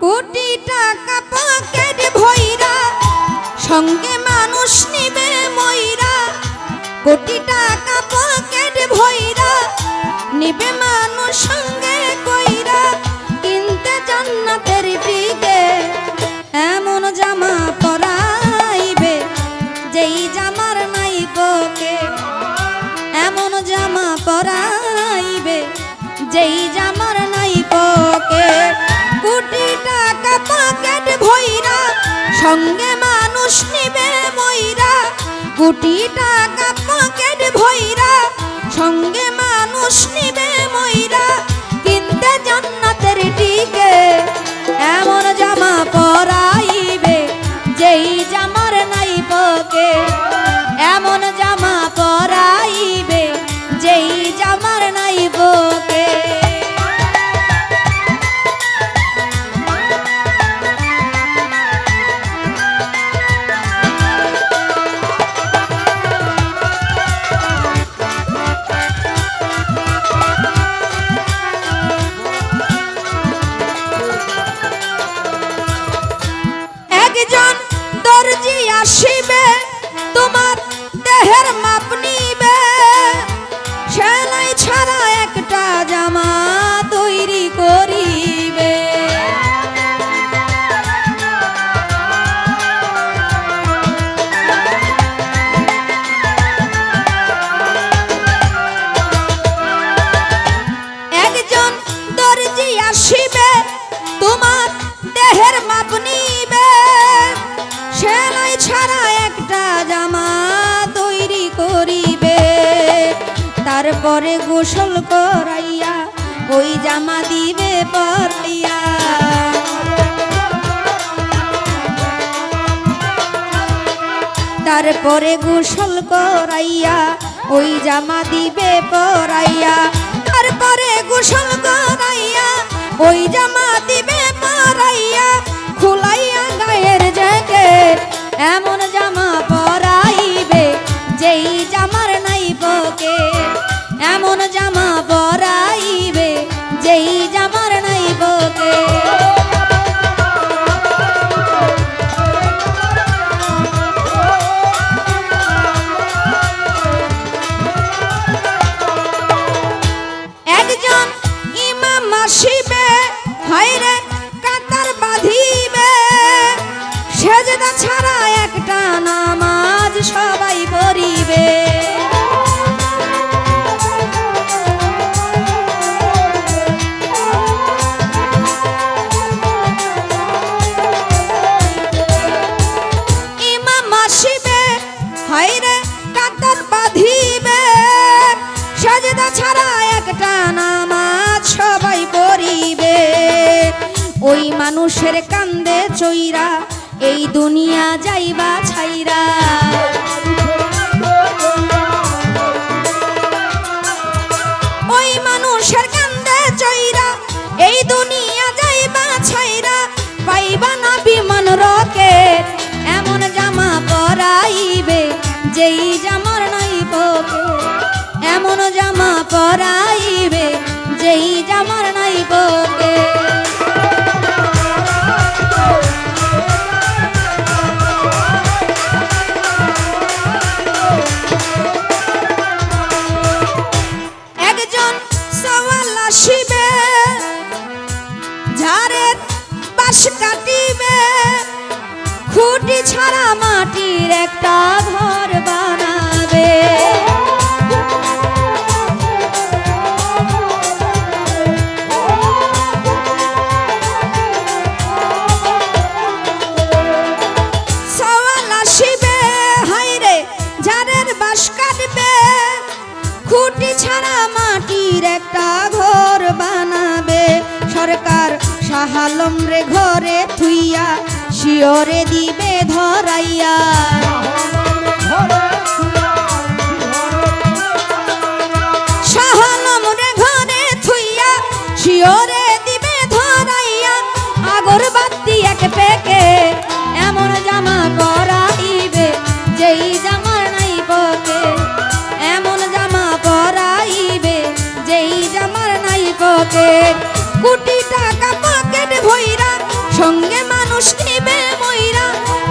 কোটি টাকা পকেট ভৈরা সঙ্গে মানুষ নিবে ময়রা কোটি টাকা পকেট ভৈরা নিবে মানুষ সঙ্গে সঙ্গে মানুষ নিবে ময়রা। কোটি টাকা পকেট ভইরা। সঙ্গে মানুষ নিবে তারপরে গোসল করাইয়া, ওই জামা দিবে পরাইয়া তারপরে গোসল করাইয়া, ওই জামা দিবে পরাইয়া। তারপরে গোসল করাইয়া, ওই জামা দিবে পরাইয়া। খুলাইয়া গায়ের জ্যাকেট, এমন জামা পরাইবে, যেই জামার নাই পকে এমন জামা পরাইবে। মানুষের কান্দে চইরা, এই দুনিয়া যাইবা ছাইরা। ওই মানুষের এই দুনিয়া যাইবা ছাইরা, পাইবা এমন যেই জামার নাই জামা পরাইবে, যেই জামার নাই পকে ছাড়া মাটির একটা ঘর বানাবে। খুঁটি ছাড়া মাটির একটা ঘর বানাবে। সরকার সাহালম রে ঘরে থুইয়া শিওরে দিবে ধরাইয়া।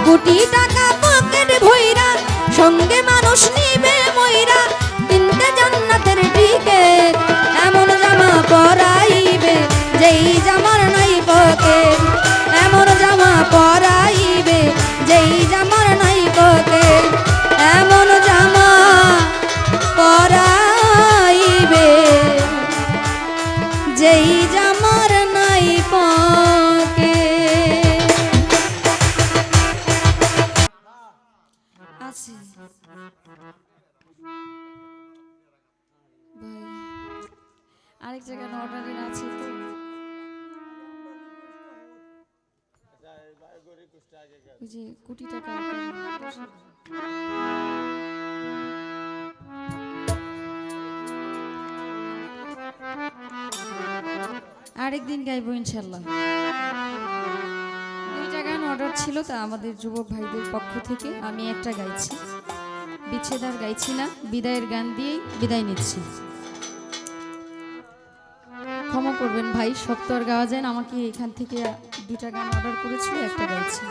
গুটি টাকা পকেট ভৈরা সঙ্গে মানুষ নিবে। আছে ভাই আরেক জায়গায় অর্ডারের আছে তো। যে কোটি টাকা আরেকদিন গাইবো ইনশাল্লাহ। অর্ডার ছিল তা আমাদের যুবক ভাইদের পক্ষ থেকে আমি একটা গাইছি। বিচ্ছেদার গাইছি না, বিদায়ের গান দিয়েই বিদায় নিচ্ছি। ক্ষমা করবেন ভাই সব তো আর গাওয়া যায় না আমাকে এখান থেকে দুটা গান অর্ডার করেছিল, একটা গাইছি।